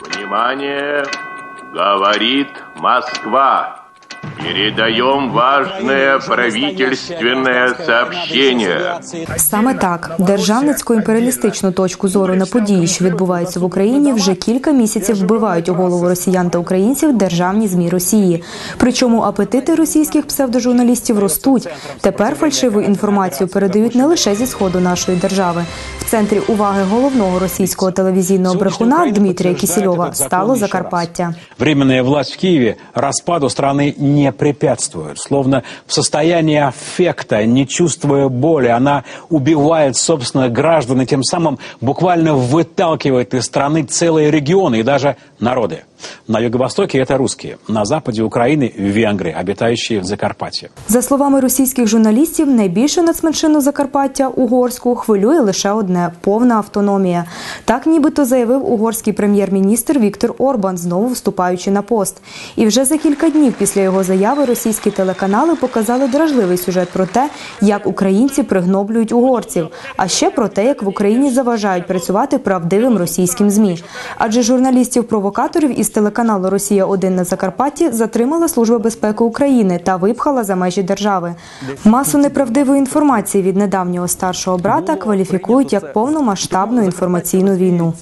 Внимание! Говорит Москва. Передаем важное правительственное сообщение. Саме так державницьку імперіалістичну точку зору на події, що відбуваються в Україні, вже кілька місяців вбивають у голову росіян та українців державні змі Росії. Причому апетити російських псевдожурналістів ростуть. Тепер фальшиву інформацію передають не лише зі сходу нашої держави. В центрі уваги головного російського телевізійного брехуна Дмитрія Кісільова стало Закарпаття. Временная власть в Киеве распаду страны не препятствует. Словно в состоянии аффекта, не чувствуя боли, она убивает собственных граждан и тем самым буквально выталкивает из страны целые регионы и даже народы. На юго-востоке это русские, на западе Украины – венгры, обитающие в Закарпатье. За словами російських журналістів, найбільшу нацменшину Закарпаття угорську хвилює лише одне повна автономія. Так, нібито заявив угорський прем'єр-міністр Віктор Орбан, знову вступаючи на пост. І вже за кілька днів після його заяви російські телеканали показали дражливий сюжет про те, як українці пригноблюють угорців, а ще про те, як в Україні заважають працювати правдивим російським змі. Адже журналістів-провокаторів із телеканалу Росія 1 на Закарпатті затримала Служба безпеки України та випхала за межі держави. Масу неправдивої інформації від недавнього старшого брата кваліфікують як повномасштабну інформаційну війну.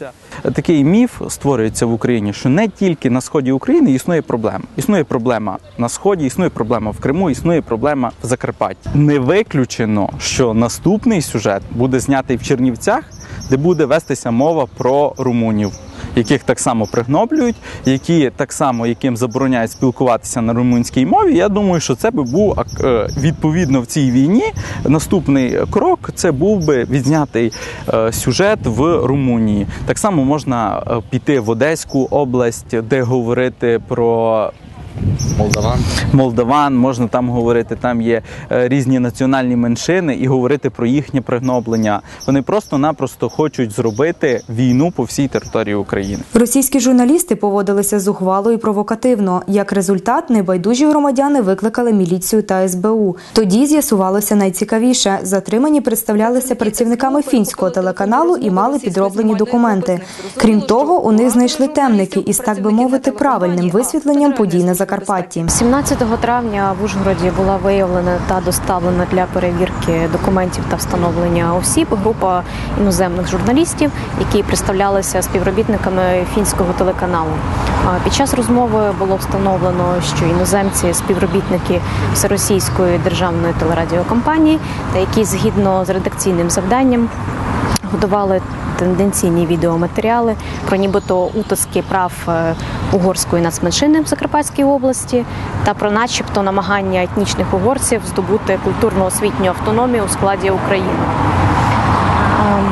Такий міф створюється в Україні, що не тільки на сході України існує проблема. Існує проблема на сході, існує проблема в Криму, існує проблема в Закарпатті. Не виключено, що наступний сюжет буде знятий в Чернівцях, де буде вестися мова про румунів. Яких так само пригноблюють, які так само яким забороняють спілкуватися на румунській мові. Я думаю, що це би був е, відповідно в цій війні. Наступний крок це був би відзнятий е, сюжет в Румунії. Так само можна е, піти в Одеську область, де говорити про Молдаван. Молдаван, можна там говорити, там є е, різні національні меншини і говорити про їхнє пригноблення. Вони просто-напросто хочуть зробити війну по всій території України. Російські журналісти поводилися зухвало і провокативно. Як результат, небайдужі громадяни викликали міліцію та СБУ. Тоді з'ясувалося найцікавіше: затримані представлялися працівниками фінського телеканалу і мали підроблені документи. Крім того, у них знайшли темники із, так би мовити, правильним висвітленням подій на Закарпатті. 17 травня в Ужгороді була виявлена та доставлена для перевірки документів та встановлення осіб група іноземних журналістів, які представлялися співробітниками фінського телеканалу. Під час розмови було встановлено, що іноземці співробітники всеросійської державної телерадіокомпанії, та які згідно з редакційним завданням готували тенденційні відеоматеріали про нібито утиски прав е, угорської нацменшини в Закарпатській області та про, начебто, намагання етнічних угорців здобути культурно-освітню автономію у складі України. Ем,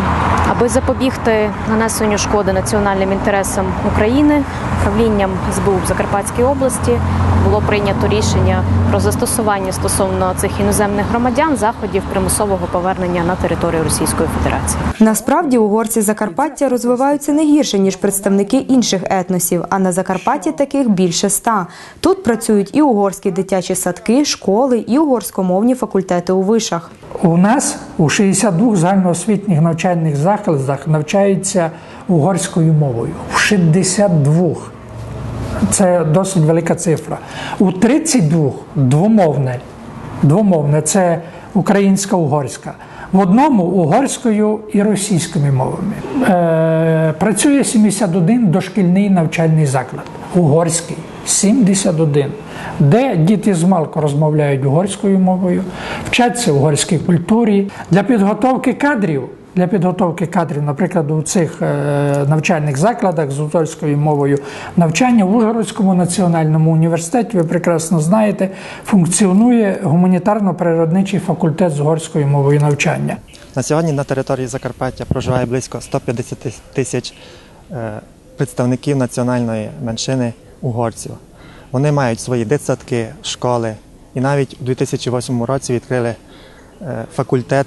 Аби запобігти нанесенню шкоди національним інтересам України, управлінням СБУ в Закарпатській області було прийнято рішення про застосування стосовно цих іноземних громадян заходів примусового повернення на територію Російської Федерації. Насправді угорці Закарпаття розвиваються не гірше ніж представники інших етносів. А на Закарпатті таких більше ста. Тут працюють і угорські дитячі садки, школи, і угорськомовні факультети у вишах. У нас у 62 загальноосвітніх навчальних закладах навчаються угорською мовою. В 62. Це досить велика цифра. У 32 двомовне. Двомовне це українська угорська. В одному угорською і російськими мовами. Е, працює 71 дошкільний навчальний заклад. Угорський 71, де діти з малку розмовляють угорською мовою, вчаться угорській культурі. Для підготовки кадрів для підготовки кадрів, наприклад, у цих е, навчальних закладах з угорською мовою навчання в Ужгородському національному університеті, ви прекрасно знаєте, функціонує гуманітарно-природничий факультет з угорською мовою навчання. На сьогодні на території Закарпаття проживає близько 150 тисяч е, представників національної меншини угорців. Вони мають свої дитсадки, школи і навіть у 2008 році відкрили факультет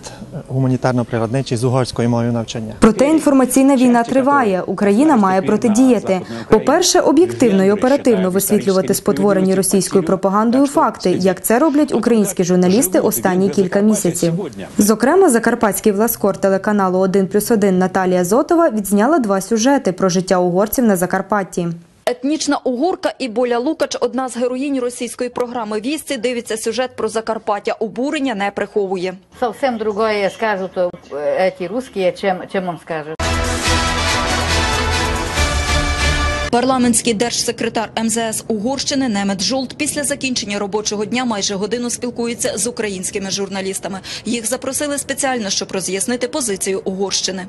гуманітарно-природничий з угорською мовою навчання. Проте інформаційна війна триває. Україна має протидіяти. По-перше, об'єктивно і оперативно висвітлювати спотворені російською пропагандою факти, як це роблять українські журналісти останні кілька місяців. Зокрема, закарпатський власкор телеканалу «1 плюс 1» Наталія Зотова відзняла два сюжети про життя угорців на Закарпатті. Етнічна угорка і Боля Лукач, одна з героїнь російської програми «Вісті», дивиться сюжет про Закарпаття. Обурення не приховує. Совсем другое скажут э, эти чим чем он скажет. Парламентський держсекретар МЗС Угорщини Немет Жолт після закінчення робочого дня майже годину спілкується з українськими журналістами. Їх запросили спеціально, щоб роз'яснити позицію Угорщини.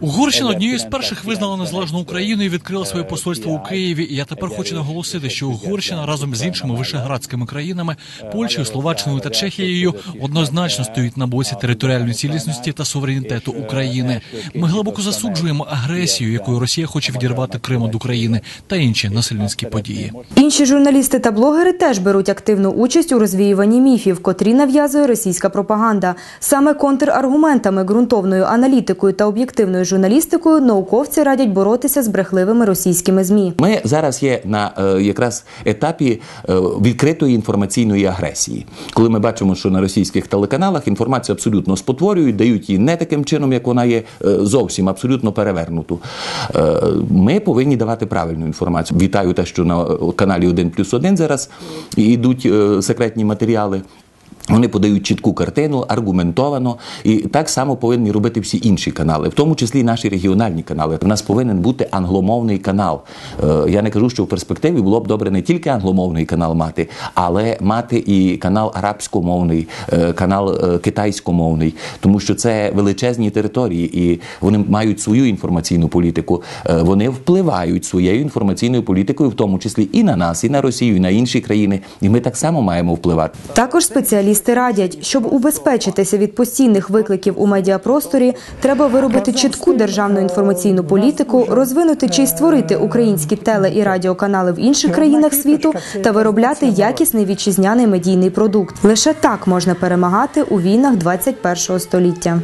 Угорщина однією з перших визнала незалежну Україну і відкрила своє посольство у Києві. І я тепер хочу наголосити, що Угорщина разом з іншими вишеградськими країнами Польщею, Словаччиною та Чехією однозначно стоїть на боці територіальної цілісності та суверенітету України. Ми глибоко засуджуємо агресію, якою Росія хоче відірвати Крим від України та інші насильницькі події. Інші журналісти та блогери теж беруть активну участь у розвіюванні міфів, котрі нав'язує російська пропаганда. Саме контраргументами, ґрунтовною аналітикою та об'єктивною журналістикою науковці радять боротися з брехливими російськими змі. Ми зараз є на е, якраз етапі е, відкритої інформаційної агресії, коли ми бачимо, що на російських телеканалах інформацію абсолютно спотворюють, дають її не таким чином, як вона є е, зовсім абсолютно перевернуту. Ми повинні давати правильну інформацію. Вітаю те, що на е, каналі 1 плюс 1 зараз йдуть е, секретні матеріали. Вони подають чітку картину, аргументовано, і так само повинні робити всі інші канали, в тому числі наші регіональні канали. У нас повинен бути англомовний канал. Е, Я не кажу, що в перспективі було б добре не тільки англомовний канал мати, але мати і канал арабськомовний, е, канал е, китайськомовний, тому що це величезні території, і вони мають свою інформаційну політику. Вони впливають своєю інформаційною політикою, в тому числі і на нас, і на Росію, і на інші країни. І ми так само маємо впливати. Також спеціалісти радять, щоб убезпечитися від постійних викликів у медіапросторі, треба виробити чітку державну інформаційну політику, розвинути чи створити українські теле і радіоканали в інших країнах світу та виробляти якісний вітчизняний медійний продукт. Лише так можна перемагати у війнах 21 століття.